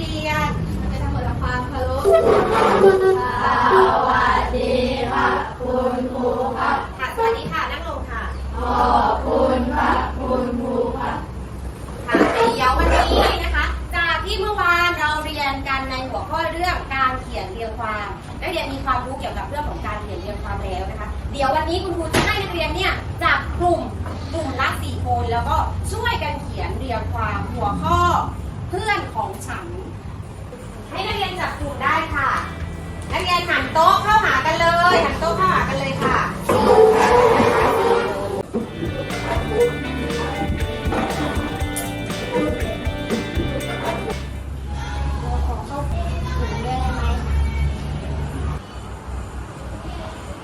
เรียนมัทำความคารพสวัสดีขุณครูครับค่ะสวัสดีค่ะนั่งลงค่ะขอบคุณครับคุณครูครับค่ะเดี๋ยววันนี้นะคะ จากที่เมื่อวานเราเรียนกันในหัวข้อเรื่องการเขียนเรียงควานักเรียนมีความรู้เกี่ยวับเรื่องของการเขียนเรียงความแนะคะ เดี๋ยววันนี้คุณครูจะให้นักเรียนเนี่ยจับกลุ่มกลุ่มละสี่คนแล้วก็ช่วยกันเขียนเรียงความหัวข้อ เพื่อนของฉัน ให้นักเรียนจับกลุ่มได้ค่ะ นักเรียนหันโต๊ะเข้าหากันเลยหันโต๊ะเข้าหากันเลยค่ะขอเข้ากลุ่มด้วยได้ไหม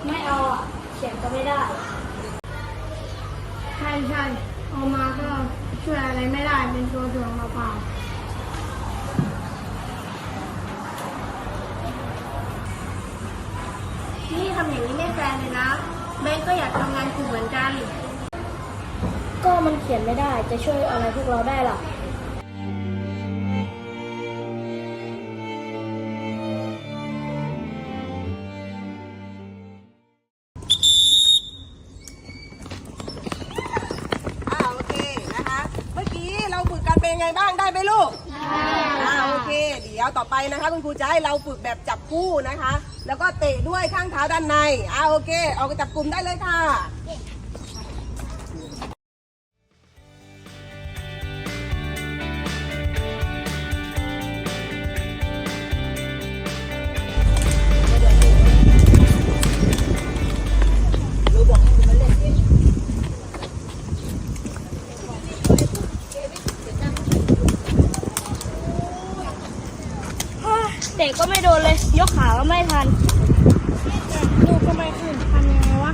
ไม่เอาอะเขียนก็ไม่ได้ ใช่ใช่เอามาก็ช่วยอะไรไม่ได้เป็นตัวถ่วงเปล่านี่ ทำอย่างนี้ไม่แฟร์เลยนะแม่ก็อยากทำงานกลุ่มเหมือนกัน ก็มันเขียนไม่ได้จะช่วยอะไรพวกเราได้ล่ะอ่าโอเคนะคะ เมื่อกี้เราฝึกกันเป็นยังไงบ้างได้ไหมลูกอ่าโอเคเดี๋ ยวต่อไปนะคะ คุณครูจะให้เราฝึกแบบจับคู่นะคะ แล้วก็เตะด้วยข้างเท้าด้านในอ่าโอเคเอาไปจับกลุ่มได้เลยค่ะ เตะก็ไม่โดนเลย ยกขาก็ไม่ทันลูกก็ไม่ขึ้นทำยังไงวะ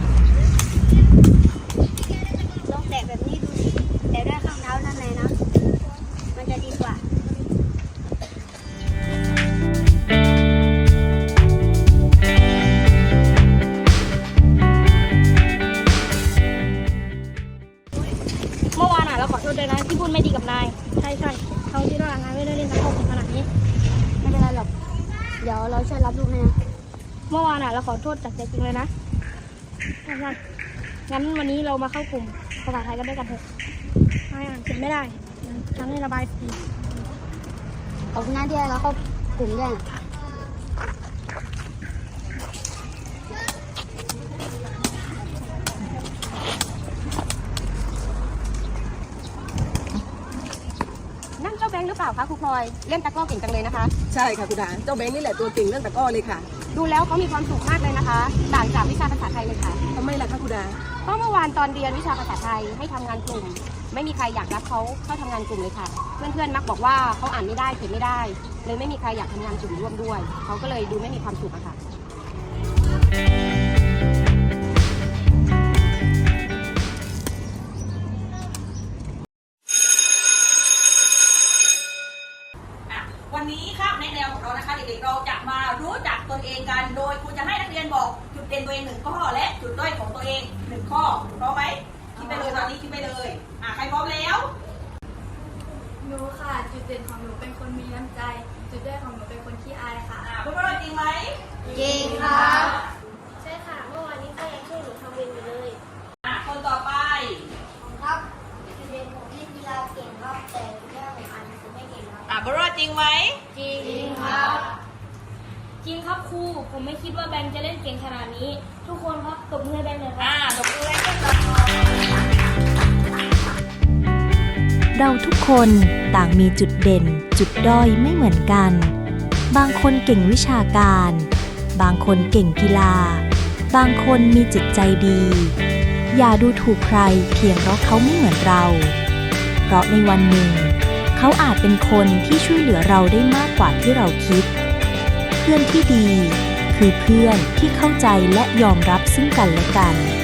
ลองแตะแบบนี้ดูสิแตะได้ข้างเท้าด้านในนะ มันจะดีกว่าเมื่อวานอะเราขอโทษด้วยนะที่พูดไม่ดีกับนาย ใช่ใช่เขาที่เรางานไม่ได้เล่นตะกร้อขนาดนี้ ไม่เป็นไรหรอก เดี๋ยวเราช่วยรับลูกให้นะเมื่อวานอะเราขอโทษจากใจจริงเลยนะงั้นวันนี้เรามาเข้ากลุ่มภาษาไทยกันด้วยกันเถอะไม่อ่านเขียนไม่ได้ทำให้ระบายสีขอบคุณนะที่ให้เราเข้ากลุ่มด้วย นั่นเจ้า แบงค์หรือเปล่าคะครูพลอยเล่นตะกร้อเก่งจังเลยนะคะ ใช่ค่ะคุณดาเจ้าแบงค์นี่แหละตัวเก่งเรื่องตะกร้อเลยค่ะดูแล้วเขามีความสุขมากเลยนะคะต่างจากวิชาภาษาไทยเลยค่ะทำไมล่ะคะคุณดาเพราะเมื่อวานตอนเรียนวิชาภาษาไทยให้ทำงานกลุ่ม ไม่มีใครอยากรับเขาเข้าทำงานกลุ่มเลยค่ะ เพื่อนๆมักบอกว่าเขาอ่านไม่ได้เขียนไม่ได้ เลยไม่มีใครอยากทำงานกลุ่มร่วมด้วยเขาก็เลยดูไม่มีความสุขอะค่ะอะ จะมารู้จักตนเองกัน โดยครูจะให้นักเรียนบอกจุดเด่นตัวเองหนึ่งข้อและจุดด้อยของตัวเองหนึ่งข้อพร้อมไหมคิดไปเลยตอนนี้คิดไปเลยอะใครพร้อมแล้วหนูค่ะจุดเด่นของหนูเป็นคนมีน้ำใจ จุดด้อยของหนูเป็นคนขี้อายค่ะอะพวกเราจริงไหมจริงครับ จริงครับครู ผมไม่คิดว่าแบงค์จะเล่นเก่งขนาดนี้ ทุกคนครับตบมือให้แบงค์หน่อยครับ อะตบมือให้กันหน่อยเราทุกคนต่างมีจุดเด่น จุดด้อยไม่เหมือนกัน บางคนเก่งวิชาการ บางคนเก่งกีฬา บางคนมีจิตใจดี อย่าดูถูกใครเพียงเพราะเขาไม่เหมือนเรา เพราะในวันหนึ่ง เขาอาจเป็นคนที่ช่วยเหลือเราได้มากกว่าที่เราคิด เพื่อนที่ดี คือเพื่อนที่เข้าใจและยอมรับซึ่งกันและกัน